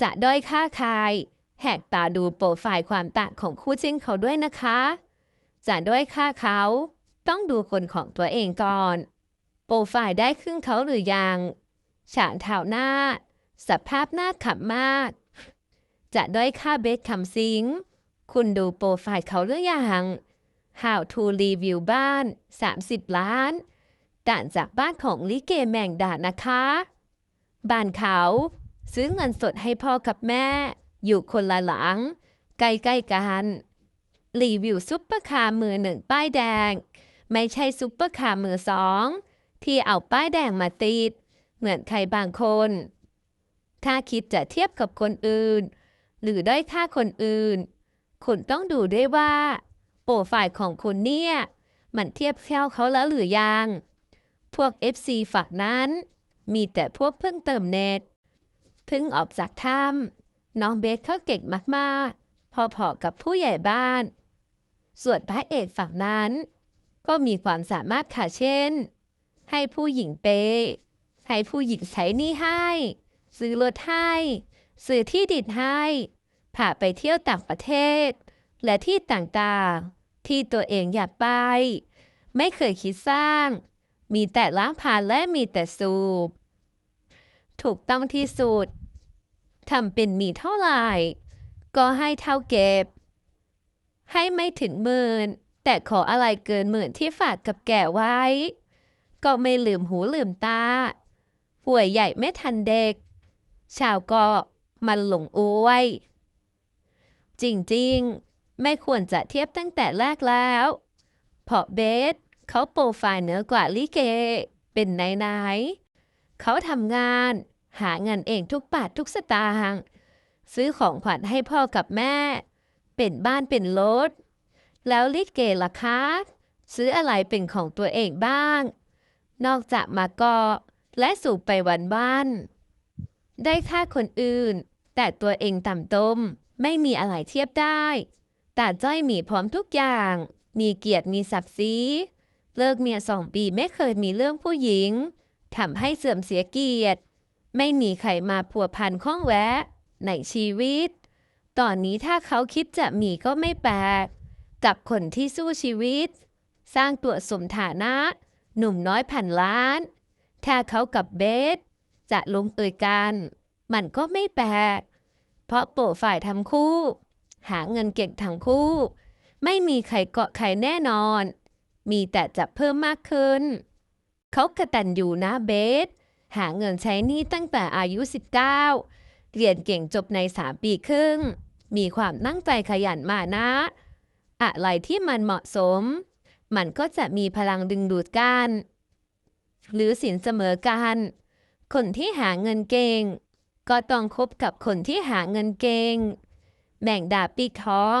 จะด้อยค่าใครแหกตาดูโปรไฟล์ความต่างของคู่จิ้นเขาด้วยนะคะ จะด้อยค่าเขา ต้องดูคนของตัวเองก่อน โปรไฟล์ได้ครึ่งเขาหรือยังฉานเท้าหน้า สภาพหน้าขับมาก จะด้อยค่าเบสคำซิง คุณดูโปรไฟล์เขาหรือยัง How to review บ้าน 30 ล้านต่างจากบ้านของลิเกแมงดานะคะ บ้านเขา ซื้อเงินสดให้พ่อกับแม่ อยู่คนละหลัง ใกล้ๆกันรีวิวซุปเปอร์คาร์มือหนึ่งป้ายแดง ไม่ใช่ซุปเปอร์คาร์มือสองที่เอาป้ายแดงมาติด เหมือนใครบางคน ถ้าคิดจะเทียบกับคนอื่น หรือด้อยค่าคนอื่น คุณต้องดูด้วยว่า โปรไฟล์ของคุณเนี่ย มันเทียบเท่าเขาแล้วหรือยัง พวก FC ฝักนั้น มีแต่พวกเพิ่งเติมเน็ต พิ่งออกจากถ้ำน้องเบสเขาเก่งมากๆ พอๆกับผู้ใหญ่บ้าน ส่วนพระเอกฝั่งนั้น ก็มีความสามารถค่ะเช่น ให้ผู้หญิงเปย์ให้ผู้หญิงใช้หนี้ให้ ซื้อรถให้ ซื้อที่ดินให้พาไปเที่ยวต่างประเทศ และที่ต่างๆ ที่ตัวเองอยากไป ไม่เคยคิดสร้าง มีแต่ล้างผ่านและมีแต่สูบ ถูกต้องที่สุด ทำเป็นมีเท่าไหร่ ก็ให้เท่าเก็บ ให้ไม่ถึงหมื่น แต่ขออะไรเกินหมื่นที่ฝากกับแก่ไว้ ก็ไม่ลืมหูลืมตา ป่วยใหญ่ไม่ทันเด็ก ชาวเก็มันหลงอวย จริงๆ ไม่ควรจะเทียบตั้งแต่แรกแล้วเพราะเบสเขาโปรไฟล์เหนือกว่าลิเก เป็นนไหนๆเขาทำงาน หาเงินเองทุกบาททุกสตางค์ซื้อของขวัญให้พ่อกับแม่ เป็นบ้านเป็นรถ แล้วลิเกล่ะคะซื้ออะไรเป็นของตัวเองบ้าง นอกจากมากาะและสูบไปวันบ้านได้ค่าคนอื่น แต่ตัวเองต่ำต้ม ไม่มีอะไรเทียบได้แต่จ้อยมีพร้อมทุกอย่าง มีเกียรติมีศักดิ์ศรีเลิกเมียสองปีไม่เคยมีเรื่องผู้หญิงทำให้เสื่อมเสียเกียรติ ไม่มีใครมาพัวพันข้องแวะ ในชีวิต ตอนนี้ถ้าเขาคิดจะมีก็ไม่แปลก กับคนที่สู้ชีวิต สร้างตัวสมฐานะ หนุ่มน้อยพันล้าน ถ้าเขากับเบส จะลงเอยกัน มันก็ไม่แปลก เพราะโปรฝ่ายทั้งคู่ หาเงินเก่งทั้งคู่ ไม่มีใครเกาะใครแน่นอน มีแต่จะเพิ่มมากขึ้น เขากระตันอยู่นะเบส หาเงินใช้หนี้ตั้งแต่อายุ 19 เรียนเก่งจบใน 3 ปีครึ่ง มีความตั้งใจขยันมานะ อะไรที่มันเหมาะสม มันก็จะมีพลังดึงดูดกัน หรือสินเสมอกัน คนที่หาเงินเก่ง ก็ต้องคบกับคนที่หาเงินเก่ง แบ่งดาบปีกทอง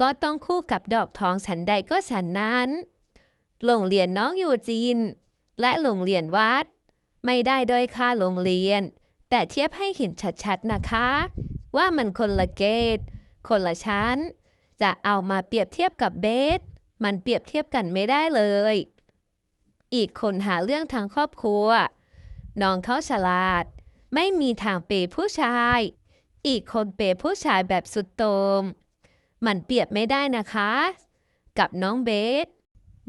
ก็ต้องคู่กับดอกทองฉันใดก็ฉันนั้น โรงเรียนน้องอยู่จีน และโรงเรียนวัด ไม่ได้โดยค่าโรงเรียน แต่เทียบให้เห็นชัดๆนะคะ ว่ามันคนละเกตคนละชั้น จะเอามาเปรียบเทียบกับเบส มันเปรียบเทียบกันไม่ได้เลย อีกคนหาเรื่องทางครอบครัว น้องเขาฉลาด ไม่มีทางเปย์ผู้ชาย อีกคนเปย์ผู้ชายแบบสุดโตร่งมันเปรียบไม่ได้นะคะ กับน้องเบส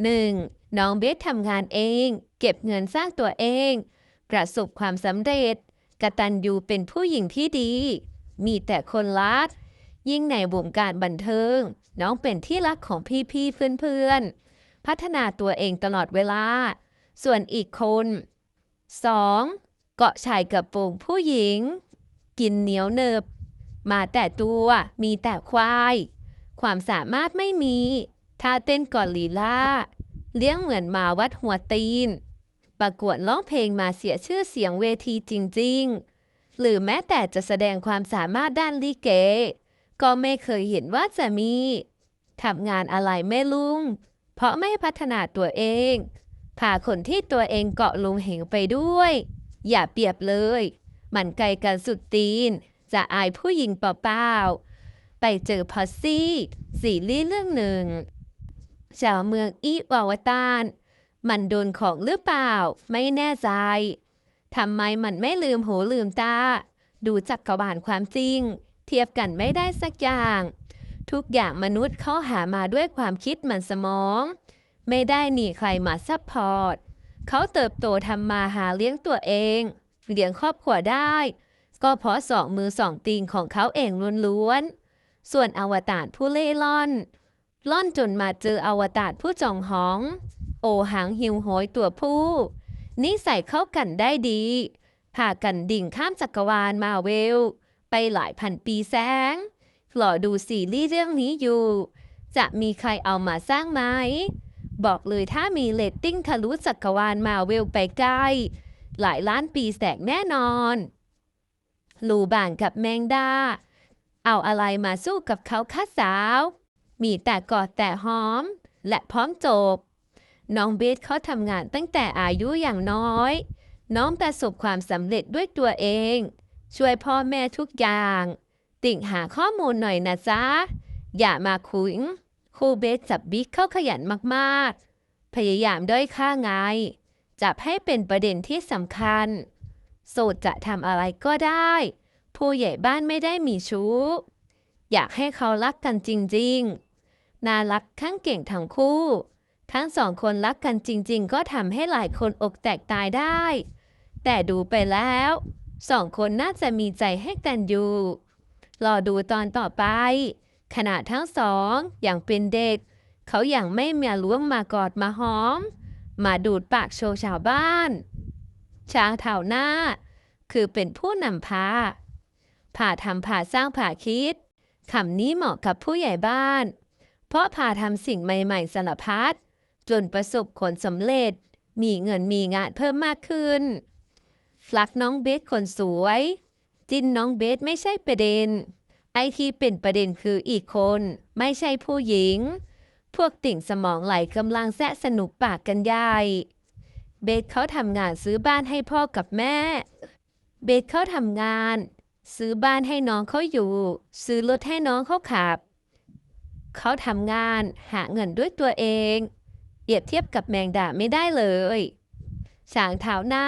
1. น้องเบสทำงานเอง เก็บเงินสร้างตัวเอง ประสบความสำเร็จ กตัญญูเป็นผู้หญิงที่ดี มีแต่คนรัก ยิ่งในวงการบันเทิง น้องเป็นที่รักของพี่ๆเพื่อนๆ พัฒนาตัวเองตลอดเวลา ส่วนอีกคน 2. เกาะชายกระโปรงผู้หญิง กินเหนียวเนิบ มาแต่ตัวมีแต่ควาย ความสามารถไม่มีท่าเต้นก่อนลีลาเลี้ยงเหมือนมาวัดหัวตีน ประกวดร้องเพลงมาเสียชื่อเสียงเวทีจริง ๆ หรือแม้แต่จะแสดงความสามารถด้านลิเก ก็ไม่เคยเห็นว่าจะมีทำงานอะไรไม่ลุง เพราะไม่พัฒนาตัวเอง พาคนที่ตัวเองเกาะลุงเหงไปด้วย อย่าเปรียบเลย มันไกลกันสุดตีน จะอายผู้หญิงเปล่าๆ ไปเจอพอซี่สีรีส์เรื่องหนึ่งชาวเมืองอีวาวตาน มันโดนของหรือเปล่า ไม่แน่ใจทำไมมันไม่ลืมหูลืมตา ดูจักรวาลความจริง เทียบกันไม่ได้สักอย่าง ทุกอย่างมนุษย์เขาหามาด้วยความคิดมันสมอง ไม่ได้หนีใครมาซัพพอร์ตเขาเติบโตทำมาหาเลี้ยงตัวเอง เลี้ยงครอบครัวได้ ก็เพราะสองมือสองตีนของเขาเองล้วนๆ ส่วนอวตารผู้เล่ร่อน ล่อนจนมาเจออวตารผู้จองหอง โอหังหิวโหยตัวผู้นิสัยเข้ากันได้ดีพากันดิ่งข้ามจักรวาลมาเวล ไปหลายพันปีแสงหล่อดูซีรีส์เรื่องนี้อยู่ จะมีใครเอามาสร้างไหม บอกเลยถ้ามีเลตติ้งทะลุจักรวาลมาเวลไปใกล้หลายล้านปีแสกแน่นอนลูบานกับแมงดา เอาอะไรมาสู้กับเขาข้าสาว มีแต่กอดแต่หอม และพร้อมจบ น้องเบสเขาทำงานตั้งแต่อายุอย่างน้อย น้องประสบความสำเร็จด้วยตัวเอง ช่วยพ่อแม่ทุกอย่าง ติ่งหาข้อมูลหน่อยนะจ๊ะ อย่ามาคุยครูเบสจับบิ๊กเข้าขยันมากๆ พยายามด้อยค่าไง จับให้เป็นประเด็นที่สำคัญ โสดจะทำอะไรก็ได้ ผู้ใหญ่บ้านไม่ได้มีชู้ อยากให้เขารักกันจริงๆ น่ารักทั้งเก่งทั้งคู่ ทั้งสองคนรักกันจริงๆ ก็ทำให้หลายคนอกแตกตายได้ แต่ดูไปแล้วสองคนน่าจะมีใจให้กันอยู่ รอดูตอนต่อไป ขณะทั้งสองอย่างเป็นเด็ก เขาอย่างไม่มาล้วงมากอดมาหอม มาดูดปากโชว์ชาวบ้าน ช้างเท่าหน้า คือเป็นผู้นำพาผ่าทำผ่าสร้างผ่าคิดคำนี้เหมาะกับผู้ใหญ่บ้าน เพราะผ่าทำสิ่งใหม่ๆสารพัด จนประสบผลสำเร็จ มีเงินมีงานเพิ่มมากขึ้นฟลักน้องเบสคนสวย จินน้องเบสไม่ใช่ประเด็น ไอที่เป็นประเด็นคืออีกคนไม่ใช่ผู้หญิง พวกติ่งสมองไหลกำลังแซะสนุกปากกันใหญ่เบสเขาทำงานซื้อบ้านให้พ่อกับแม่ เบสเขาทำงาน ซื้อบ้านให้น้องเขาอยู่ ซื้อรถให้น้องเขาขับ เขาทำงานหาเงินด้วยตัวเอง เปรียบเทียบกับแมงดาไม่ได้เลย ช้างเท้าหน้า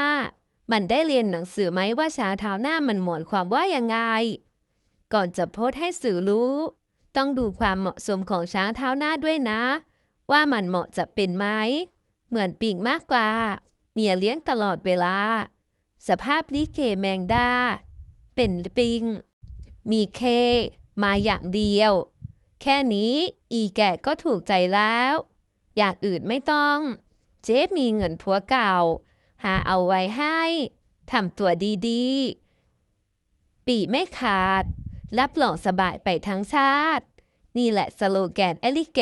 มันได้เรียนหนังสือไหมว่าช้างเท้าหน้ามันหมายความว่ายังไง ก่อนจะโพสให้สื่อรู้ ต้องดูความเหมาะสมของช้างเท้าหน้าด้วยนะ ว่ามันเหมาะจะเป็นไหม เหมือนปิ่งมากกว่า เมียเลี้ยงตลอดเวลา สภาพลิเกแมงดา เป็นปิง มีเค มาอย่างเดียว แค่นี้อีแก่ก็ถูกใจแล้ว อย่างอื่นไม่ต้อง เจ๊มีเงินผัวเก่า หาเอาไว้ให้ทำตัวดีๆ ปีไม่ขาด รับรองสบายไปทั้งชาติ นี่แหละสโลแกนเอลิเก